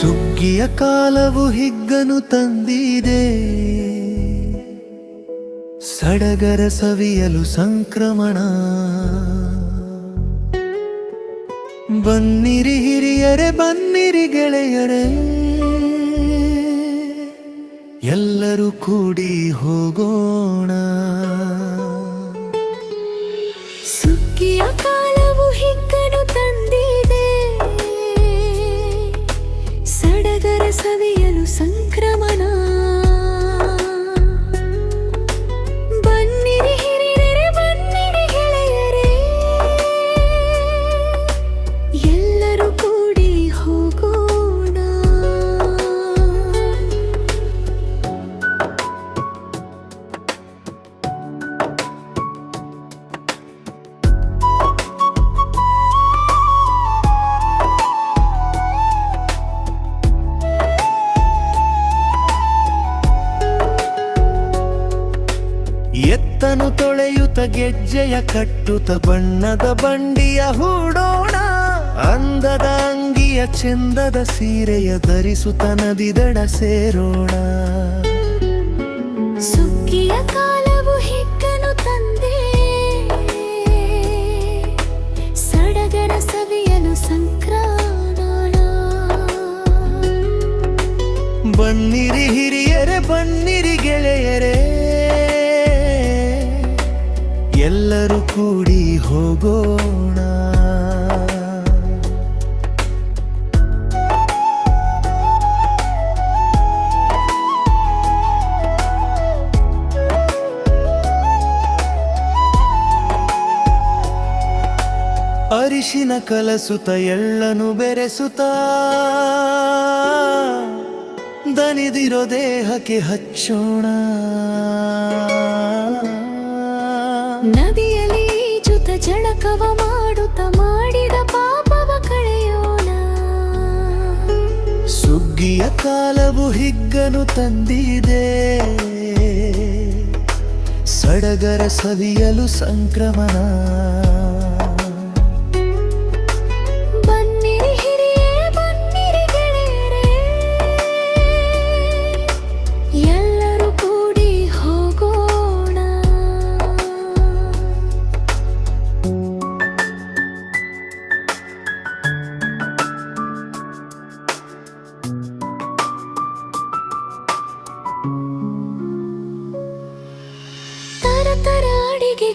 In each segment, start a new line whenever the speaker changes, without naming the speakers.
ಸುಗ್ಗಿಯ ಕಾಲವು ಹಿಗ್ಗನು ತಂದಿದೆ. ಸಡಗರ ಸವಿಯಲು ಸಂಕ್ರಮಣ. ಬನ್ನಿರಿ ಹಿರಿಯರೆ, ಬನ್ನಿರಿ ಗೆಳೆಯರೆ. ಎಲ್ಲರೂ ಕೂಡಿ ಹೋಗೋಣ.
ಸುಗ್ಗಿಯ ಕಾಲವು ಸಡಗರ ಸವಿಯಲು
ಗೆಜ್ಜೆಯ ಕಟ್ಟುತ ಬಣ್ಣದ ಬಂಡಿಯ ಹೂಡೋಣ. ಅಂದದ ಅಂಗಿಯ ಚೆಂದದ ಸೀರೆಯ ಧರಿಸುತ್ತ ನದಿದಡ ಸೇರೋಣ.
ಸುಗ್ಗಿಯ ಕಾಲವು ಹಿಕ್ಕನು ತಂದೆ. ಸಡಗರ ಸವಿಯಲು ಸಂಕ್ರಾಣ.
ಬನ್ನಿರಿ ಹೋಗೋಣ. ಅರಿಶಿನ ಕಲಸುತ ಎಳ್ಳನು ಬೆರೆಸುತ್ತ. ದನಿದಿರೋ ದೇಹಕ್ಕೆ ಹಚ್ಚೋಣ.
ಜಳಕವ ಮಾಡುತ್ತ ಮಾಡಿದ ಪಾಪವ ಕಳೆಯೋಣ.
ಸುಗ್ಗಿಯ ಕಾಲವು ಹಿಗ್ಗನು ತಂದಿದೆ. ಸಡಗರ ಸವಿಯಲು ಸಂಕ್ರಮಣ.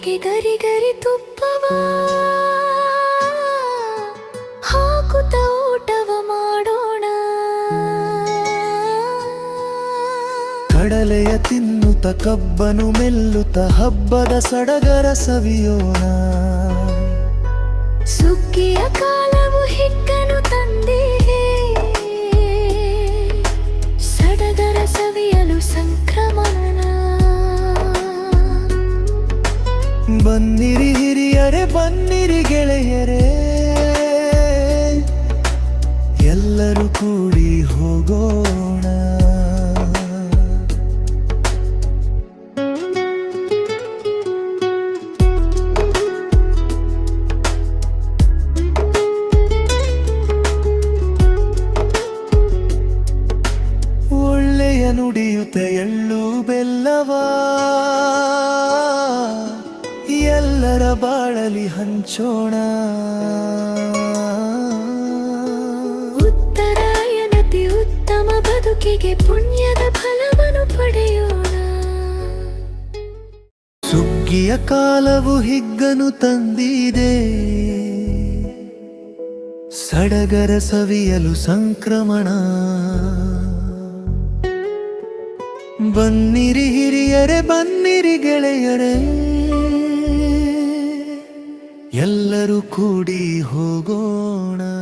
ಗರಿ ಗರಿ ತುಪ್ಪವ ಹಾಕುತ್ತ ಊಟವ ಮಾಡೋಣ.
ಕಡಲೆಯ ತಿನ್ನುತ್ತ ಕಬ್ಬನು ಮೆಲ್ಲುತ್ತ ಹಬ್ಬದ ಸಡಗರ ಸವಿಯೋಣ.
ಸುಗ್ಗಿಯ ಕಾಲವು ಹಿಕ್ಕನು ತಂದಿದೆ
ಬನ್ನಿರಿ ಹಿರಿಯರೆ ಬನ್ನಿರಿ ಗೆಳೆಯರೆ. ಎಲ್ಲರೂ ಕೂಡಿ ಹೋಗೋಣ ಎಲ್ಲರ ಬಾಳಲಿ ಹಂಚೋಣ.
ಉತ್ತರಾಯಣತಿ ಉತ್ತಮ ಬದುಕಿಗೆ ಪುಣ್ಯದ ಫಲವನ್ನು ಪಡೆಯೋಣ.
ಸುಗ್ಗಿಯ ಕಾಲವು ಹಿಗ್ಗನು ತಂದಿದೆ. ಸಡಗರ ಸವಿಯಲು ಸಂಕ್ರಮಣ. ಬನ್ನಿರಿ ಹಿರಿಯರೆ ಬನ್ನಿರಿ ಗೆಳೆಯರೆ. ಎಲ್ಲರೂ ಕೂಡಿ ಹೋಗೋಣ.